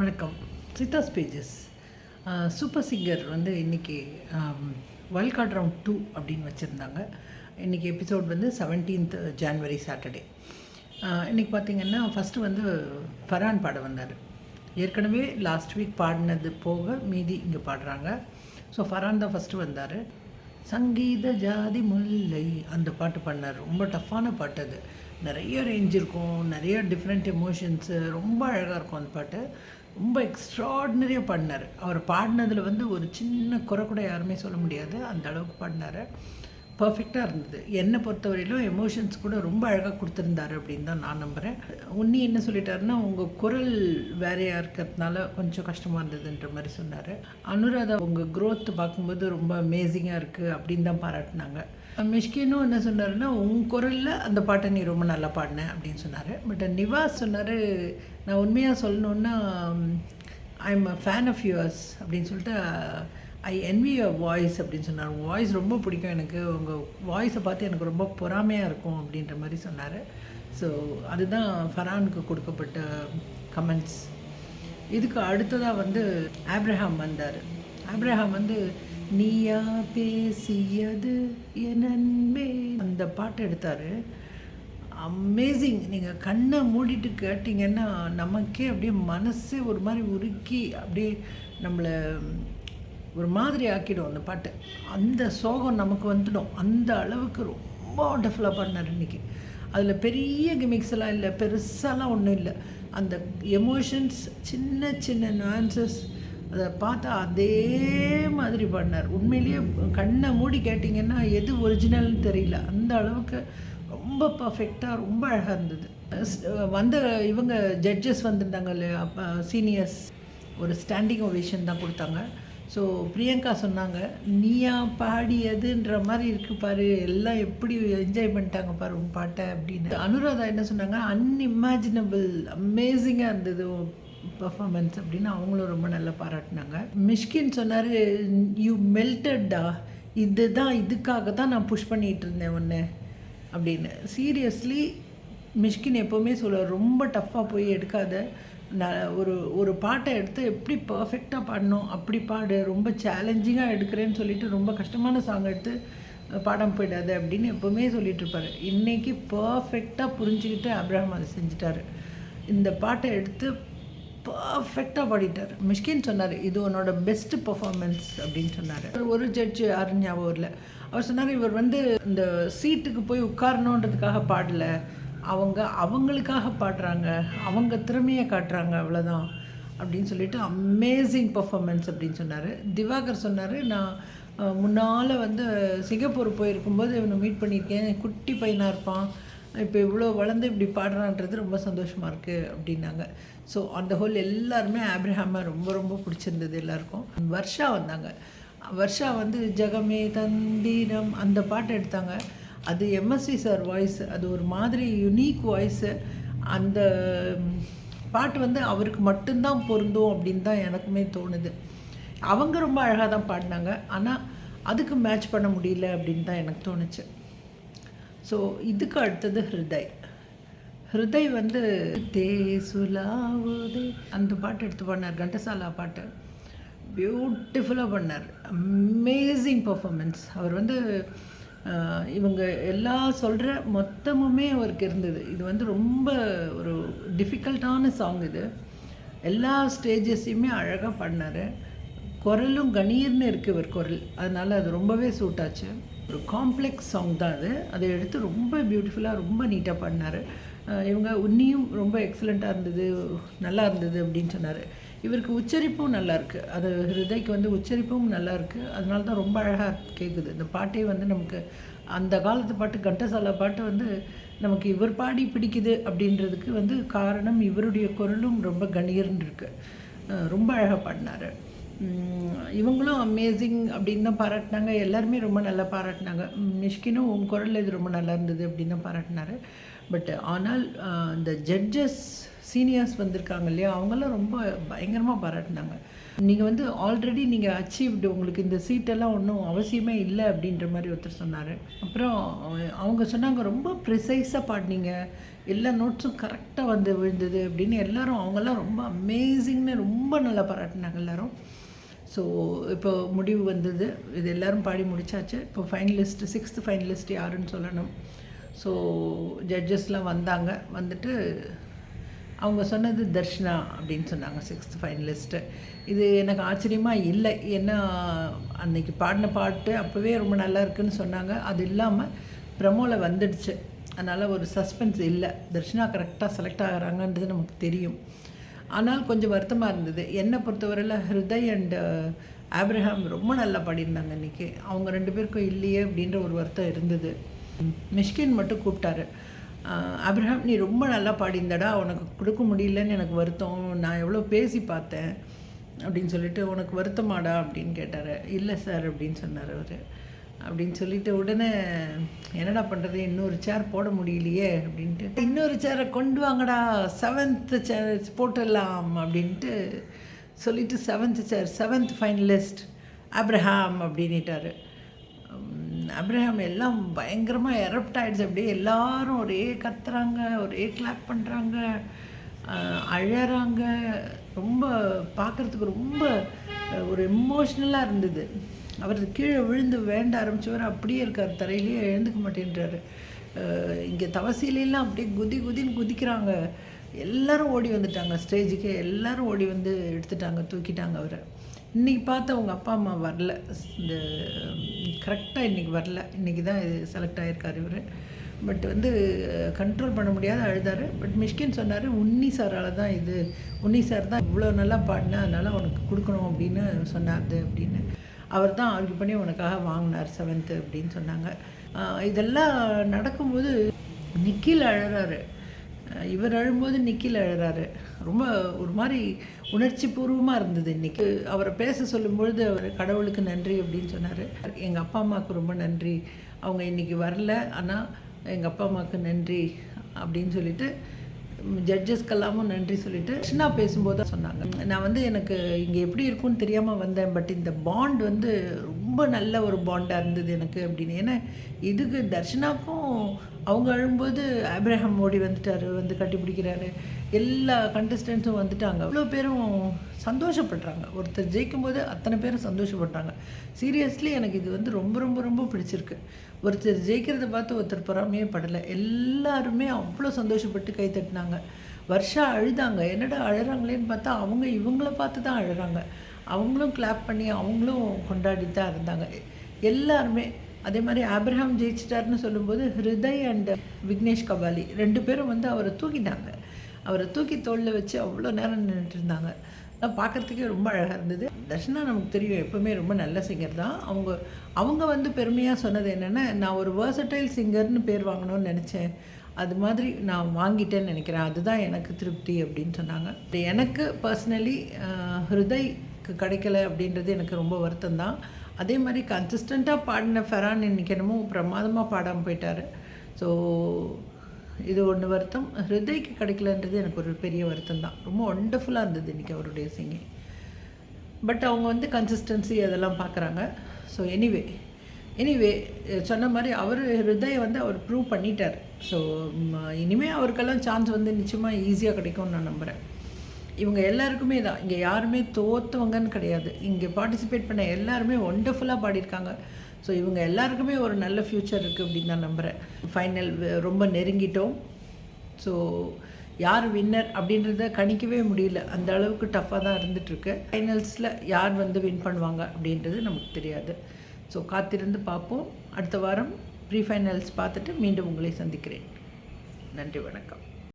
வணக்கம். Siddha ஸ்பேஜஸ் super singer வந்து இன்றைக்கி வைல்ட் கார்ட் ரவுண்ட் டூ அப்படின்னு வச்சுருந்தாங்க. இன்றைக்கி எபிசோட் வந்து செவன்டீன்த் ஜான்வரி சாட்டர்டே இன்றைக்கி பார்த்திங்கன்னா ஃபஸ்ட்டு வந்து ஃபரான் பாட வந்தார். ஏற்கனவே லாஸ்ட் வீக் பாடினது போக மீதி இங்கே பாடுறாங்க. ஸோ ஃபரான் தான் ஃபஸ்ட்டு வந்தார். சங்கீத ஜாதி முல்லை அந்த பாட்டு பண்ணார் ரொம்ப டஃப்பான பாட்டு அது. நிறைய ரேஞ்ச் இருக்கும் நிறைய டிஃப்ரெண்ட் எமோஷன்ஸு ரொம்ப அழகாக இருக்கும் அந்த பாட்டு. ரொம்ப எக்ஸ்ட்ராடினரியாக பாடினார் அவர் பாடினதில் வந்து ஒரு சின்ன குறை கூட யாருமே சொல்ல முடியாது. அந்த அளவுக்கு பாடினார் பர்ஃபெக்டாக இருந்தது. என்னை பொறுத்தவரையிலும் எமோஷன்ஸ் கூட ரொம்ப அழகாக கொடுத்துருந்தாரு அப்படின்னு தான் நான் நம்புகிறேன் உன்னி என்ன சொல்லிட்டாருன்னா உங்கள் குரல் வேறையாக இருக்கிறதுனால கொஞ்சம் கஷ்டமாக இருந்ததுன்ற மாதிரி சொன்னார். அனுராதா உங்கள் க்ரோத் பார்க்கும்போது ரொம்ப அமேசிங்காக இருக்குது அப்படின்னு தான் பாராட்டினாங்க. மிஷ்கினும் என்ன சொன்னாருன்னா உங்கள் குரலில் அந்த பாட்டை நீ ரொம்ப நல்லா பாடின அப்படின்னு சொன்னார். பட் நிவாஸ் சொன்னார் நான் உண்மையாக சொல்லணுன்னா I am a fan of US அப்படின்னு சொல்லிட்டு ஐ என்வி அ வாய்ஸ் அப்படின்னு சொன்னார். உங்கள் வாய்ஸ் ரொம்ப பிடிக்கும் எனக்கு. உங்கள் வாய்ஸை பார்த்து எனக்கு ரொம்ப பொறாமையாக இருக்கும் அப்படின்ற மாதிரி சொன்னார். ஸோ அதுதான் ஃபரானுக்கு கொடுக்கப்பட்ட கமெண்ட்ஸ் இதுக்கு அடுத்ததாக வந்து ஆப்ரஹாம் வந்தார். ஆப்ரஹாம் வந்து நீயா பேசியது என் அந்த பாட்டு எடுத்தார். அமேசிங் நீங்கள் கண்ணை மூடிட்டு கேட்டிங்கன்னா நமக்கே அப்படியே மனசே ஒரு மாதிரி உருக்கி அப்படியே நம்மளை ஒரு மாதிரி ஆக்கிடும் அந்த பாட்டு. அந்த சோகம் நமக்கு வந்துடும். அந்த அளவுக்கு ரொம்ப ஒண்டர்ஃபுல்லாக பண்ணார் இன்றைக்கி அதில் பெரிய கிமிக்ஸ் எல்லாம் இல்லை பெருசாலாம் ஒன்றும் இல்லை. அந்த எமோஷன்ஸ் சின்ன சின்ன nuances அதை பார்த்தா அதே மாதிரி பண்ணார் உண்மையிலேயே கண்ணை மூடி கேட்டிங்கன்னா எது ஒரிஜினல்னு தெரியல. அந்த அளவுக்கு ரொம்ப பர்ஃபெக்டாக ரொம்ப அழகாக இருந்தது. வந்த இவங்க ஜட்ஜஸ் வந்திருந்தாங்க இல்லையா? சீனியர்ஸ் ஒரு ஸ்டாண்டிங் ஒவேஷன் தான் கொடுத்தாங்க. ஸோ பிரியங்கா சொன்னாங்க நீயா பாடியதுன்ற மாதிரி இருக்கு பாரு. எல்லாம் எப்படி என்ஜாய் பண்ணிட்டாங்க பாரு உன் பாட்டை அப்படின்னு. அனுராதா என்ன சொன்னாங்க அன்இமேஜினபிள் அமேசிங்காக இருந்தது பர்ஃபார்மன்ஸ் அப்படின்னு அவங்களும் ரொம்ப நல்லா பாராட்டினாங்க. மிஷ்கின் சொன்னார் யூ மெல்டட்டா இதுதான் இதுக்காக தான் நான் புஷ் பண்ணிகிட்டு இருந்தேன் ஒன்று அப்படின்னு. சீரியஸ்லி மிஷ்கின் எப்போவுமே சொல்ல ரொம்ப டஃப்பாக போய் எடுக்காத. நான் ஒரு ஒரு பாட்டை எடுத்து எப்படி பர்ஃபெக்டாக பாடணும் அப்படி பாடு. ரொம்ப சேலஞ்சிங்காக எடுக்கிறேன்னு சொல்லிட்டு ரொம்ப கஷ்டமான சாங் எடுத்து பாடம் போயிடாது. அப்படின்னு எப்போவுமே சொல்லிட்டு இன்றைக்கி பர்ஃபெக்டாக புரிஞ்சுக்கிட்டு அப்ரஹாம் அதை செஞ்சிட்டாரு. இந்த பாட்டை எடுத்து பர்ஃபெக்டாக பாடிட்டார். மிஷ்கின் சொன்னார் இது உன்னோட பெஸ்ட் பர்ஃபார்மன்ஸ் அப்படின்னு சொன்னார். ஒரு ஜட்ஜு அருண்யாவும் இல்லை அவர் சொன்னார் இவர் வந்து இந்த சீட்டுக்கு போய் உட்காரணுன்றதுக்காக பாடல. அவங்க அவங்களுக்காக பாடுறாங்க. அவங்க திறமையை காட்டுறாங்க அவ்வளோதான் அப்படின்னு சொல்லிட்டு அமேசிங் பர்ஃபாமன்ஸ் அப்படின்னு சொன்னார். திவாகர் சொன்னார் நான் முன்னால் வந்து சிங்கப்பூர் போயிருக்கும்போது இவனை மீட் பண்ணியிருக்கேன். குட்டி பையனாக இருப்பான். இப்போ இவ்வளோ வளர்ந்து இப்படி பாடுறான்றது ரொம்ப சந்தோஷமாக இருக்குது அப்படின்னாங்க. ஸோ அந்த ஹோல் எல்லாருமே ஆப்ரஹாமை ரொம்ப ரொம்ப பிடிச்சிருந்தது எல்லாருக்கும். வர்ஷா வந்தாங்க. வர்ஷா வந்து ஜெகமே தந்திரம் அந்த பாட்டு எடுத்தாங்க. அது எம்எஸ்சி சார் வாய்ஸ் அது ஒரு மாதிரி யுனீக் வாய்ஸு அந்த பாட்டு வந்து அவருக்கு மட்டும்தான் பொருந்தும் அப்படின்னு தான் எனக்குமே தோணுது. அவங்க ரொம்ப அழகாக தான் பாடினாங்க. ஆனால் அதுக்கு மேட்ச் பண்ண முடியல அப்படின்னு தான் எனக்கு தோணுச்சு. ஸோ இதுக்கு அடுத்தது ஹிருதய். ஹிருதய் வந்து தேசுலாவுதே அந்த பாட்டு எடுத்து பண்ணார் கண்டசாலா பாட்டு. பியூட்டிஃபுல்லாக பண்ணார் அமேசிங் பர்ஃபார்மன்ஸ் அவர் வந்து இவங்க எல்லா சொல்கிற மொத்தமுமே அவருக்கு இருந்தது. இது வந்து ரொம்ப ஒரு டிஃபிகல்ட்டான சாங் இது. எல்லா ஸ்டேஜஸையுமே அழகாக பண்ணார் குரலும் கணீர்னு இருக்குது இவர் குரல். அதனால் அது ரொம்பவே சூட் ஆச்சு. ஒரு காம்ப்ளெக்ஸ் சாங் தான் அது. அதை எடுத்து ரொம்ப பியூட்டிஃபுல்லாக ரொம்ப நீட்டாக பண்ணார் இவங்க உன்னியும் ரொம்ப எக்ஸலண்ட்டாக இருந்தது நல்லா இருந்தது அப்படின்னு சொன்னார். இவருக்கு உச்சரிப்பும் நல்லாயிருக்கு அது ஹிருதைக்கு வந்து உச்சரிப்பும் நல்லா இருக்கு. அதனால தான் ரொம்ப அழகாக கேட்குது இந்த பாட்டே வந்து நமக்கு அந்த காலத்து பாட்டு கண்டசாலா பாட்டு வந்து நமக்கு இவர் பாடி பிடிக்குது அப்படின்றதுக்கு வந்து காரணம் இவருடைய குரலும் ரொம்ப கணீர்னு இருக்குது ரொம்ப அழகாக பாடினார். இவங்களும் அமேசிங் அப்படின்னு தான் பாராட்டினாங்க. எல்லாருமே ரொம்ப நல்லா பாராட்டினாங்க. மிஷ்கினும் உன் குரல் இது ரொம்ப நல்லா இருந்தது அப்படின்னு தான் பாராட்டினாரு. பட் ஆனால் இந்த ஜட்ஜஸ் சீனியர்ஸ் வந்திருக்காங்க இல்லையா அவங்கெல்லாம் ரொம்ப பயங்கரமாக பாராட்டினாங்க. நீங்கள் வந்து ஆல்ரெடி நீங்கள் அச்சீவ்டு உங்களுக்கு இந்த சீட்டெல்லாம் ஒன்றும் அவசியமே இல்லை அப்படின்ற மாதிரி ஒருத்தர் சொன்னார். அப்புறம் அவங்க சொன்னாங்க ரொம்ப ப்ரிசைஸாக பாடினீங்க. எல்லா நோட்ஸும் கரெக்டாக வந்து விழுந்தது அப்படின்னு. எல்லாரும் அவங்கெல்லாம் ரொம்ப அமேசிங்னு ரொம்ப நல்லா பாராட்டினாங்க எல்லாரும். ஸோ இப்போ முடிவு வந்தது. இது எல்லோரும் பாடி முடிச்சாச்சு. இப்போ ஃபைனலிஸ்ட் சிக்ஸ்த்து ஃபைனலிஸ்ட் யாருன்னு சொல்லணும். ஸோ ஜட்ஜஸ்லாம் வந்தாங்க. வந்துட்டு அவங்க சொன்னது தர்ஷனா அப்படின்னு சொன்னாங்க சிக்ஸ்த் ஃபைனலிஸ்ட்டு இது எனக்கு ஆச்சரியமாக இல்லை. ஏன்னா அன்றைக்கி பாடின பாட்டு அப்போவே ரொம்ப நல்லா இருக்குன்னு சொன்னாங்க. அது இல்லாமல் ப்ரமோவில் வந்துடுச்சு. அதனால் ஒரு சஸ்பென்ஸ் இல்லை. தர்ஷனா கரெக்டாக செலக்ட் ஆகிறாங்கன்றது நமக்கு தெரியும். ஆனால் கொஞ்சம் வருத்தமாக இருந்தது. என்னை பொறுத்தவரையில் ஹிருதய் அண்ட் uh, ஆப்ரஹாம் ரொம்ப நல்லா பாடியிருந்தாங்க இன்றைக்கி அவங்க ரெண்டு பேருக்கும் இல்லையே அப்படின்ற ஒரு வருத்தம் இருந்தது. மிஷ்கின் மட்டும் கூப்பிட்டாரு. அப்ரஹாம் நீ ரொம்ப நல்லா பாடியிருந்தடா. உனக்கு கொடுக்க முடியலன்னு எனக்கு வருத்தம். நான் எவ்வளோ பேசி பார்த்தேன். அப்படின்னு சொல்லிட்டு உனக்கு வருத்தமாடா? அப்படின்னு கேட்டார். இல்லை சார் அப்படின்னு சொன்னார் அவர். அப்படின்னு சொல்லிட்டு உடனே என்னடா பண்ணுறது இன்னொரு சேர் போட முடியலையே அப்படின்ட்டு. இன்னொரு சேரை கொண்டு வாங்கடா செவன்த்து சேர் போட்டுடலாம் அப்படின்ட்டு சொல்லிட்டு seventh chair seventh finalist Abraham அப்படின்ட்டார் அப்ரஹாம் எல்லாம் பயங்கரமாக எரப்ட் ஆகிடுச்சு அப்படியே எல்லாரும் ஒரே கத்துறாங்க ஒரே கிளாப் பண்ணுறாங்க அழறாங்க. ரொம்ப பார்க்குறதுக்கு ரொம்ப ஒரு எமோஷ்னலாக இருந்தது. அவர் கீழே விழுந்து வேண்ட ஆரம்பித்தவர் அப்படியே இருக்கார். தரையிலேயே எழுந்துக்க மாட்டேன்றாரு. இங்கே தவசிலாம் அப்படியே குதி குதின்னு குதிக்கிறாங்க. எல்லோரும் ஓடி வந்துட்டாங்க. ஸ்டேஜுக்கு எல்லோரும் ஓடி வந்து எடுத்துட்டாங்க தூக்கிட்டாங்க அவரை. இன்றைக்கி பார்த்து அவங்க அப்பா அம்மா வரல. இந்த கரெக்டாக இன்றைக்கி வரல. இன்றைக்கி தான் இது செலக்ட் ஆகிருக்கார் இவர். பட் வந்து கண்ட்ரோல் பண்ண முடியாத அழுதார். பட் மிஷ்கின் சொன்னார் உன்னி சாரால் தான் இது. உன்னி சார் தான் இவ்வளோ நல்லா பாடினேன் அதனால் உனக்கு கொடுக்கணும் அப்படின்னு சொன்னார் அப்படின்னு. அவர் தான் ஆர்கியூ பண்ணி உனக்காக வாங்கினார் செவன்த்து அப்படின்னு சொன்னாங்க. இதெல்லாம் நடக்கும்போது நிக்கில் அழகிறாரு இவர் அழும்போது நிக்கில் அழுறாரு. ரொம்ப ஒரு மாதிரி உணர்ச்சி பூர்வமாக இருந்தது இன்றைக்கி அவரை பேச சொல்லும்பொழுது அவர் கடவுளுக்கு நன்றி அப்படின்னு சொன்னார். எங்கள் அப்பா அம்மாவுக்கு ரொம்ப நன்றி. அவங்க இன்றைக்கி வரல. ஆனால் எங்கள் அப்பா அம்மாவுக்கு நன்றி அப்படின்னு சொல்லிட்டு ஜட்ஜஸ்க்கெல்லாமும் நன்றி சொல்லிட்டு சின்ன பேசும்போது தான் சொன்னாங்க. நான் வந்து எனக்கு இங்கே எப்படி இருக்கும்னு தெரியாமல் வந்தேன் பட் இந்த பாண்ட் வந்து ரொம்ப நல்ல ஒரு பாண்டாக இருந்தது எனக்கு அப்படின்னு. ஏன்னா இதுக்கு தர்ஷனாக்கும் அவங்க அழும்போது அப்ரஹாம் மோடி வந்துட்டார் வந்து கட்டிப்பிடிக்கிறாரு. எல்லா கண்டஸ்டன்ஸும் வந்துட்டாங்க. அவ்வளோ பேரும் சந்தோஷப்படுறாங்க. ஒருத்தர் ஜெயிக்கும் போது அத்தனை பேரும் சந்தோஷப்படுறாங்க. சீரியஸ்லி எனக்கு இது வந்து ரொம்ப ரொம்ப ரொம்ப பிடிச்சிருக்கு. ஒருத்தர் ஜெயிக்கிறத பார்த்து ஒருத்தர் பொறாமையே படலை. எல்லாருமே அவ்வளோ சந்தோஷப்பட்டு கை தட்டினாங்க. வருஷா அழுதாங்க. என்னடா அழுறாங்களேன்னு பார்த்தா அவங்க இவங்கள பார்த்து தான் அழுறாங்க. அவங்களும் கிளாப் பண்ணி அவங்களும் கொண்டாடி தான் இருந்தாங்க. எல்லாருமே அதே மாதிரி ஆப்ரஹாம் ஜெயிச்சிட்டாருன்னு சொல்லும்போது ஹிருதய் அண்ட் விக்னேஷ் கபாலி ரெண்டு பேரும் வந்து அவரை தூக்கிட்டாங்க. அவரை தூக்கி தோளில் வச்சு அவ்வளோ நேரம் நின்றுட்டு இருந்தாங்க. நான் பார்க்குறதுக்கே ரொம்ப அழகாக இருந்தது. தர்ஷனா நமக்கு தெரியும் எப்போவுமே ரொம்ப நல்ல சிங்கர் தான். அவங்க அவங்க வந்து பெருமையாக சொன்னது என்னென்னா நான் ஒரு வேர்சடைல் சிங்கர்னு பேர் வாங்கணும்னு நினச்சேன். அது மாதிரி நான் வாங்கிட்டேன்னு நினைக்கிறேன். அதுதான் எனக்கு திருப்தி அப்படின்னு சொன்னாங்க. எனக்கு பர்சனலி ஹிருதைக்கு கிடைக்கல அப்படின்றது எனக்கு ரொம்ப வருத்தம் தான். அதே மாதிரி கன்சிஸ்டண்ட்டாக பாடின ஃபெரான் இன்றைக்கி என்னமோ பிரமாதமாக பாடாமல் போயிட்டார். ஸோ இது ஒன்று வருத்தம். ஹிருதய்க்கு கிடைக்கலன்றது எனக்கு ஒரு பெரிய வருத்தம் தான். ரொம்ப ஒண்டர்ஃபுல்லாக இருந்தது இன்றைக்கி அவருடைய சிங்கிங் பட் அவங்க வந்து கன்சிஸ்டன்சி அதெல்லாம் பார்க்குறாங்க ஸோ எனிவே எனிவே சொன்ன மாதிரி அவர் ஹிருதயை வந்து அவர் ப்ரூவ் பண்ணிட்டார். ஸோ இனிமேல் அவருக்கெல்லாம் சான்ஸ் வந்து நிச்சயமாக ஈஸியாக கிடைக்கும்னு நான் நம்புகிறேன் இவங்க எல்லாருக்குமே தான் இங்கே யாருமே தோற்றவங்கன்னு கிடையாது. இங்கே பார்ட்டிசிபேட் பண்ண எல்லாருமே ஒண்டர்ஃபுல்லாக பாடியிருக்காங்க. ஸோ இவங்க எல்லாருக்குமே ஒரு நல்ல ஃப்யூச்சர் இருக்குது அப்படின்னு நான் நம்புகிறேன் ஃபைனல் ரொம்ப நெருங்கிட்டோம். ஸோ யார் வின்னர் அப்படின்றத கணிக்கவே முடியல. அந்த அளவுக்கு டஃப்பாக தான் இருந்துகிட்ருக்கு ஃபைனல்ஸில் யார் வந்து வின் பண்ணுவாங்க அப்படின்றது நமக்கு தெரியாது. ஸோ காத்திருந்து பார்ப்போம். அடுத்த வாரம் ப்ரீ ஃபைனல்ஸ் பார்த்துட்டு மீண்டும் உங்களை சந்திக்கிறேன். நன்றி வணக்கம்.